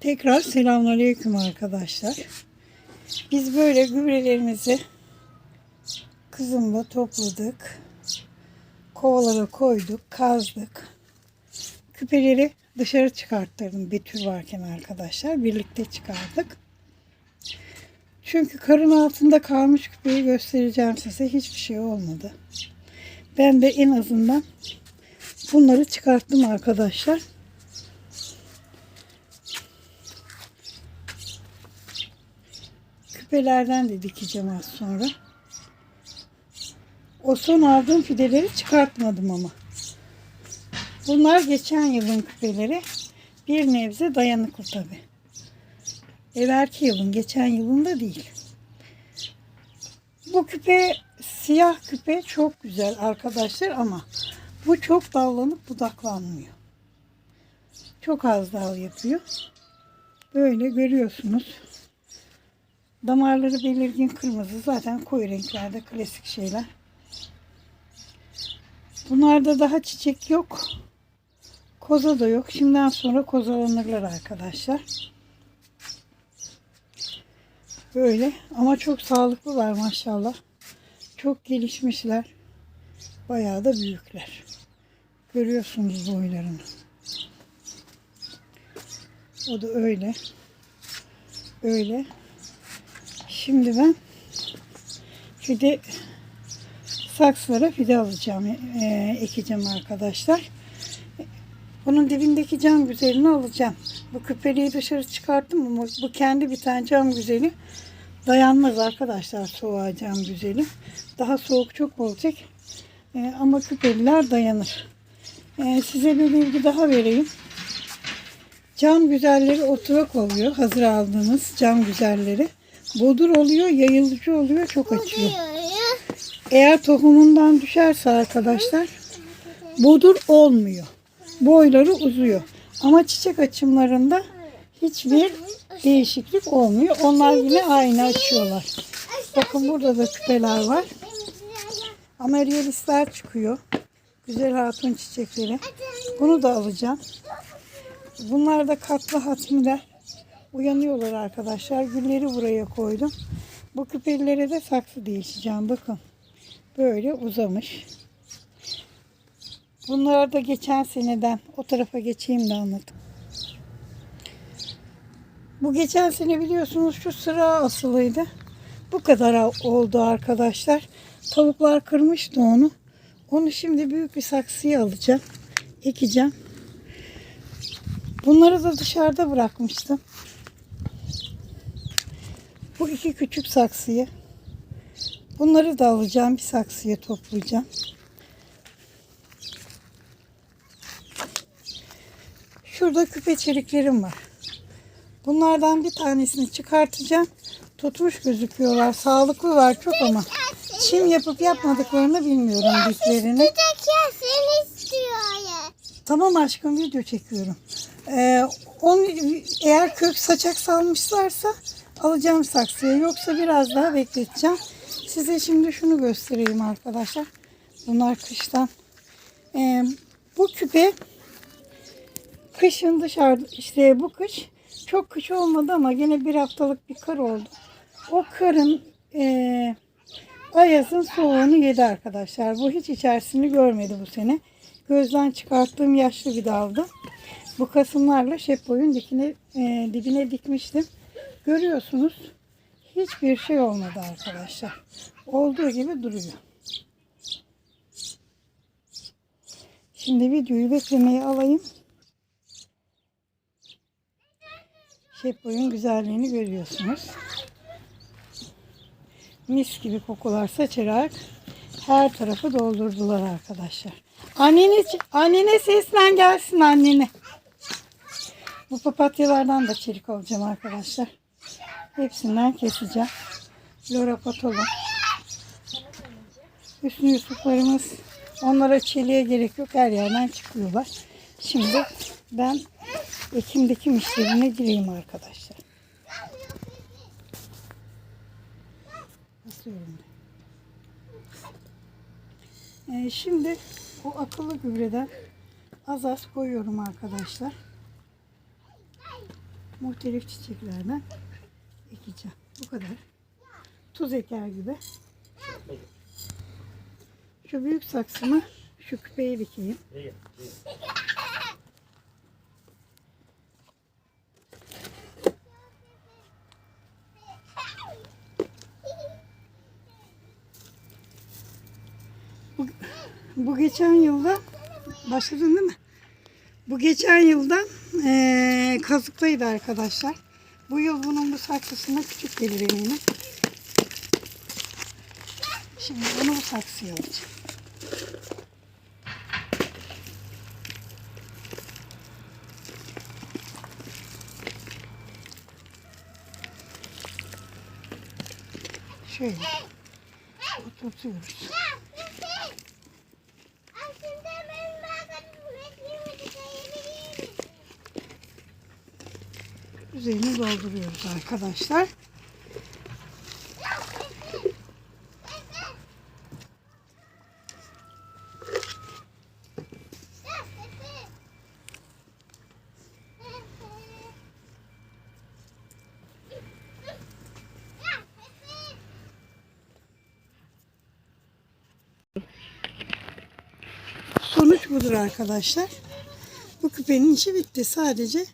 Tekrar selamünaleyküm arkadaşlar. Biz böyle gübrelerimizi kızımla topladık. Kovalara koyduk, kazdık. Küpeleri dışarı çıkarttırdım Betül varken arkadaşlar. Birlikte çıkardık. Çünkü karın altında kalmış küpeyi göstereceğim size. Hiçbir şey olmadı. Ben de en azından bunları çıkarttım arkadaşlar. Küpelerden de dikeceğim az sonra. O son aldığım fideleri çıkartmadım ama. Bunlar geçen yılın küpeleri. Bir nebze dayanıklı tabi. Evvelki yılın, geçen yılın da değil. Bu küpe, siyah küpe çok güzel arkadaşlar ama bu çok dallanıp budaklanmıyor. Çok az dal yapıyor. Böyle görüyorsunuz. Damarları belirgin kırmızı. Zaten koyu renklerde klasik şeyler. Bunlarda daha çiçek yok. Koza da yok. Şimdiden sonra kozalanırlar arkadaşlar. Böyle ama çok sağlıklılar maşallah. Çok gelişmişler. Bayağı da büyükler. Görüyorsunuz boylarını. O da öyle. Öyle. Şimdi ben fide saksılara fide alacağım, e, ekeceğim arkadaşlar. Bunun dibindeki cam güzelini alacağım. Bu küpeliği dışarı çıkarttım ama bu kendi bir tane cam güzeli dayanmaz arkadaşlar soğuğa cam güzeli. Daha soğuk çok olacak. E, ama küpeliler dayanır. E, size bir bilgi daha vereyim. Cam güzelleri oturak oluyor. Hazır aldığınız cam güzelleri. Bodur oluyor, yayılıcı oluyor, çok açıyor. Eğer tohumundan düşerse arkadaşlar bodur olmuyor. Boyları uzuyor. Ama çiçek açımlarında hiçbir değişiklik olmuyor. Onlar yine aynı açıyorlar. Bakın burada da küpeler var. Amaryllisler çıkıyor. Güzel hatun çiçekleri. Bunu da alacağım. Bunlar da katlı hatmiler. Uyanıyorlar arkadaşlar. Gülleri buraya koydum. Bu küpelilere de saksı değişeceğim. Bakın. Böyle uzamış. Bunlar da geçen seneden o tarafa geçeyim de anlatayım. Bu geçen sene biliyorsunuz şu sıra asılıydı. Bu kadar oldu arkadaşlar. Tavuklar kırmıştı onu. Onu şimdi büyük bir saksıya alacağım. Ekeceğim. Bunları da dışarıda bırakmıştım. Bu iki küçük saksıyı. Bunları da alacağım. Bir saksıya toplayacağım. Şurada küpe çeliklerim var. Bunlardan bir tanesini çıkartacağım. Tutmuş gözüküyorlar. Sağlıklılar çok ama çim yapıp yapmadıklarını bilmiyorum diplerini. Tamam aşkım video çekiyorum. Ee, onu, eğer kök saçak salmışlarsa alacağım saksıya. Yoksa biraz daha bekleteceğim. Size şimdi şunu göstereyim arkadaşlar. Bunlar kıştan. Ee, bu küpe kışın dışarıda işte bu kış çok kış olmadı ama yine bir haftalık bir kar oldu. O karın ee, ayazın soğuğunu yedi arkadaşlar. Bu hiç içerisini görmedi bu sene. Gözden çıkarttığım yaşlı bir daldı. Bu kasımlarla şep boyun dikine, e, dibine dikmiştim. Görüyorsunuz hiçbir şey olmadı arkadaşlar. Olduğu gibi duruyor. Şimdi videoyu beklemeye alayım. Şep boyun güzelliğini görüyorsunuz. Mis gibi kokular saçarak her tarafı doldurdular arkadaşlar. Annene, annene seslen gelsin annene. Bu papatyalardan da çelik alacağım arkadaşlar. Hepsinden keseceğim. Lora patolu. Hüsnü Yusuflarımız. Onlara çeliğe gerek yok. Her yerden çıkıyorlar. Şimdi ben ekim dikim işlerine gireyim arkadaşlar. Basıyorum. Ee, şimdi bu akıllı gübreden az az koyuyorum arkadaşlar. muhtelif çiçeklerden ekeceğim. Bu kadar. Tuz eker gibi. Şu büyük saksımı şu küpeye dikeyim. Bu, bu geçen yılda başladın değil mi? Bu geçen yılda eee kazıktaydı arkadaşlar. Bu yıl bunun bu saksısına küçük gelir eminim. Şimdi bunu bu saksıya alacağım. Şöyle oturtuyoruz. Aslında ben bakalım resmimi çıkarabilir miyim? Üzerini dolduruyoruz arkadaşlar. Sonuç budur arkadaşlar. Bu küpenin işi bitti. Sadece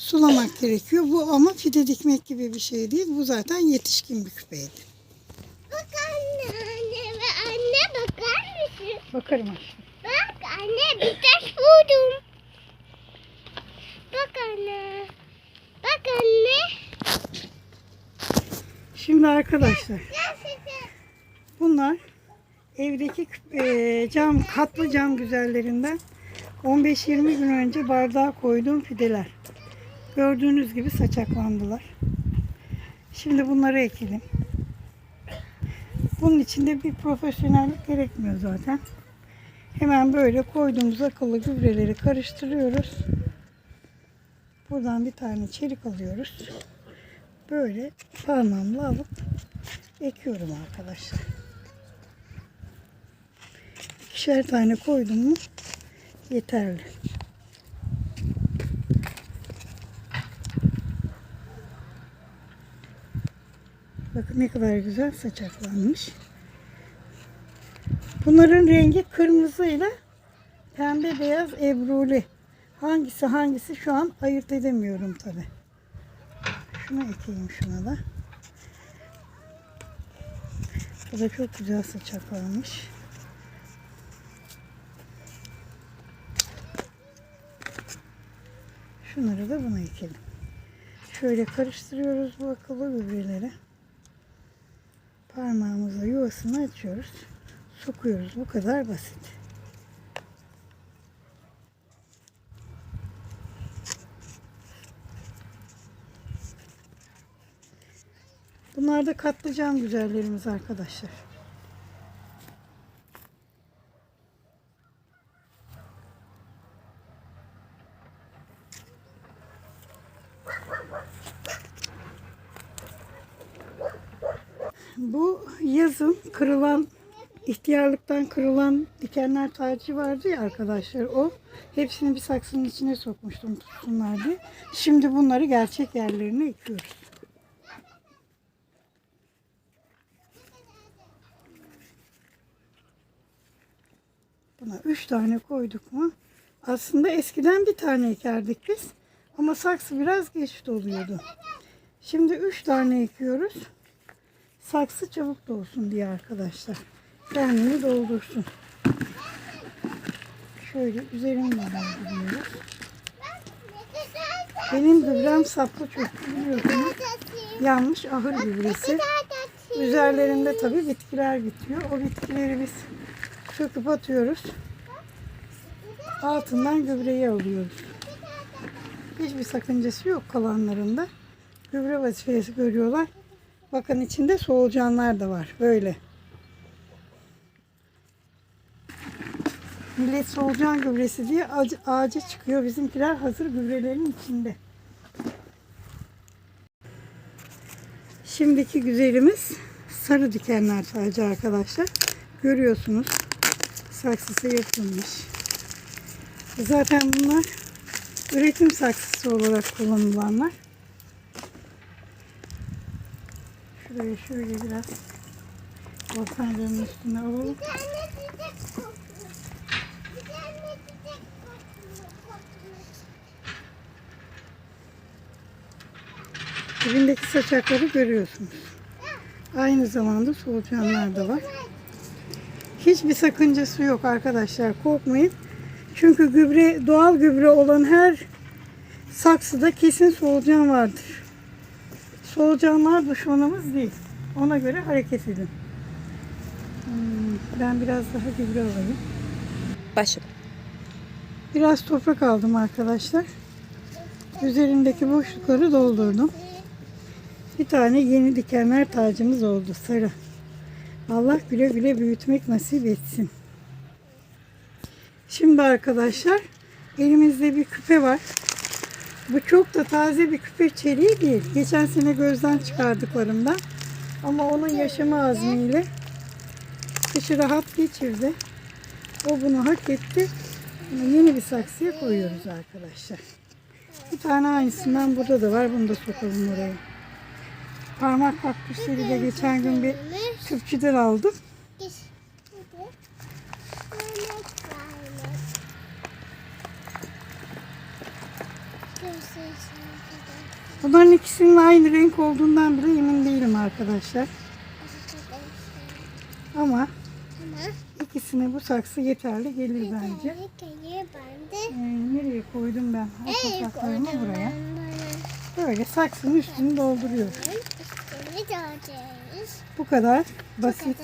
sulamak gerekiyor. Bu ama fide dikmek gibi bir şey değil. Bu zaten yetişkin bir küpeydi. Bak anne, anne ve anne bakar mısın? Bakarım aşkım. Bak anne bir taş buldum. Bak anne. Bak anne. Şimdi arkadaşlar bunlar evdeki eee, cam katlı cam güzellerinden 15-20 gün önce bardağa koyduğum fideler. Gördüğünüz gibi saçaklandılar. Şimdi bunları ekelim. Bunun içinde bir profesyonellik gerekmiyor zaten. Hemen böyle koyduğumuz akıllı gübreleri karıştırıyoruz. Buradan bir tane çelik alıyoruz. Böyle parmağımla alıp ekiyorum arkadaşlar. İkişer tane koydum mu yeterli. Bakın ne kadar güzel saçaklanmış. Bunların rengi kırmızıyla pembe beyaz ebruli. Hangisi hangisi şu an ayırt edemiyorum tabi. Şunu ekeyim şuna da. Bu da çok güzel saçaklanmış. Şunları da buna ekelim. Şöyle karıştırıyoruz bu akıllı gübreleri. Parmağımızla yuvasını açıyoruz. Sokuyoruz. Bu kadar basit. Bunlar da katlıcan güzellerimiz arkadaşlar. Bu yazın kırılan ihtiyarlıktan kırılan dikenler tacı vardı ya arkadaşlar o. Hepsini bir saksının içine sokmuştum tutsunlar diye. Şimdi bunları gerçek yerlerine ekiyoruz. Buna üç tane koyduk mu? Aslında eskiden bir tane ekerdik biz. Ama saksı biraz geç doluyordu. Şimdi üç tane ekiyoruz. Saksı çabuk dolsun diye arkadaşlar. Kendini doldursun. Şöyle üzerine dolduruyoruz. Benim gübrem saplı çok biliyorsunuz. Yanmış ahır gübresi. Üzerlerinde tabii bitkiler bitiyor. O bitkileri biz söküp atıyoruz. Altından gübreyi alıyoruz. Hiçbir sakıncası yok kalanlarında. Gübre vazifesi görüyorlar. Bakın içinde solucanlar da var. Böyle. Millet solucan gübresi diye ağaca, ağaca çıkıyor. Bizimkiler hazır gübrelerin içinde. Şimdiki güzelimiz sarı dikenler sadece arkadaşlar. Görüyorsunuz. Saksısı yapılmış. Zaten bunlar üretim saksısı olarak kullanılanlar. Şuraya şöyle biraz ortancanın üstüne alalım. Dibindeki saçakları görüyorsunuz. Aynı zamanda solucanlar da var. Hiçbir sakıncası yok arkadaşlar. Korkmayın. Çünkü gübre, doğal gübre olan her saksıda kesin solucan vardır. Solucanlar düşmanımız değil. Ona göre hareket edin. Hmm, ben biraz daha gübre alayım. Başım. Biraz toprak aldım arkadaşlar. Üzerindeki boşlukları doldurdum. Bir tane yeni dikenler tacımız oldu sarı. Allah güle güle büyütmek nasip etsin. Şimdi arkadaşlar elimizde bir küpe var. Bu çok da taze bir küpe çeliği değil. Geçen sene gözden çıkardıklarımdan. Ama onun yaşama azmiyle kışı rahat geçirdi. O bunu hak etti. Yeni bir saksıya koyuyoruz arkadaşlar. Bir tane aynısından burada da var. Bunu da sokalım oraya. Parmak kaktüsleri de geçen gün bir çöpçüden aldım. Bunların ikisinin aynı renk olduğundan bile emin değilim arkadaşlar. Ama ikisine bu saksı yeterli gelir bence. Ee, nereye koydum ben? Koydum buraya. Böyle saksının üstünü dağıtıyoruz. Bu kadar basit.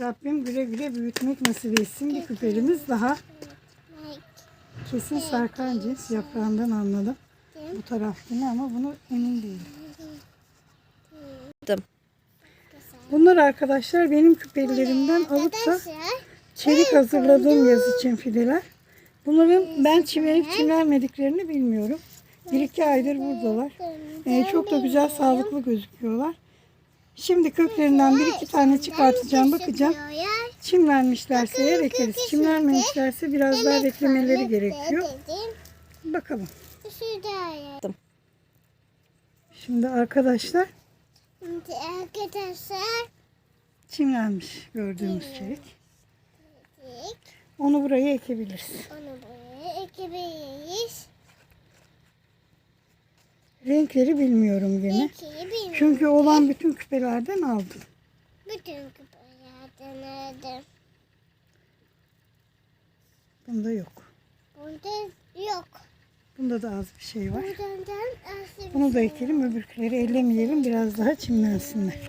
Rabbim güle güle büyütmek nasip etsin. Bir küperimiz daha kesin sarkan cins yaprağından anladım. Bu tarafını ama bunu emin değilim. Bunlar arkadaşlar benim küpelerimden alıp da çelik hazırladığım yaz için fideler. Bunların ben çimlenip çimlenmediklerini bilmiyorum. Bir iki aydır buradalar. Ee, çok da güzel sağlıklı gözüküyorlar. Şimdi köklerinden bir iki tane çıkartacağım bakacağım. Çimlenmişlerse eğer ekeriz. Çimlenmemişlerse biraz daha beklemeleri gerekiyor. Bakalım. Şimdi arkadaşlar arkadaşlar çimlenmiş gördüğümüz çelik. Onu buraya ekebiliriz. onu buraya ekebiliriz. Renkleri bilmiyorum gene. İkiyi bilmiyorum. Çünkü olan bütün küpelerden aldım. Bütün kupalardan aldım. Bunda yok. Burada yok. Bunda da az bir şey var. Az Bunu da ekelim öbürküleri ellemeyelim biraz daha çimlensinler.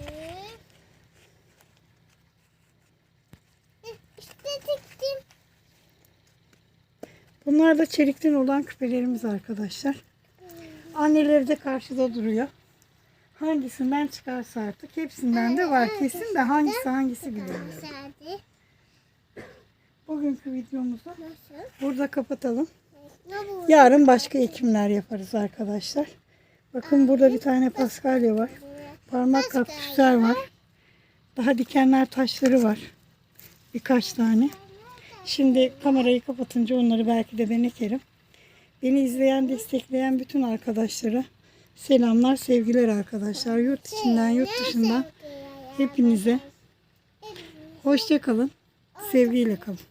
İşte diktim. Bunlar da çelikten olan küpelerimiz arkadaşlar. Anneleri de karşıda duruyor. Hangisinden çıkarsa artık hepsinden de var kesin de hangisi hangisi bilmiyorum. Bugünkü videomuzu burada kapatalım. Yarın başka ekimler yaparız arkadaşlar. Bakın burada bir tane paskalya var. Parmak kaktüsler var. Daha dikenler taşları var. Birkaç tane. Şimdi kamerayı kapatınca onları belki de ben ekerim. Beni izleyen, destekleyen bütün arkadaşlara selamlar, sevgiler arkadaşlar. Yurt içinden, yurt dışından hepinize hoşça kalın, sevgiyle kalın.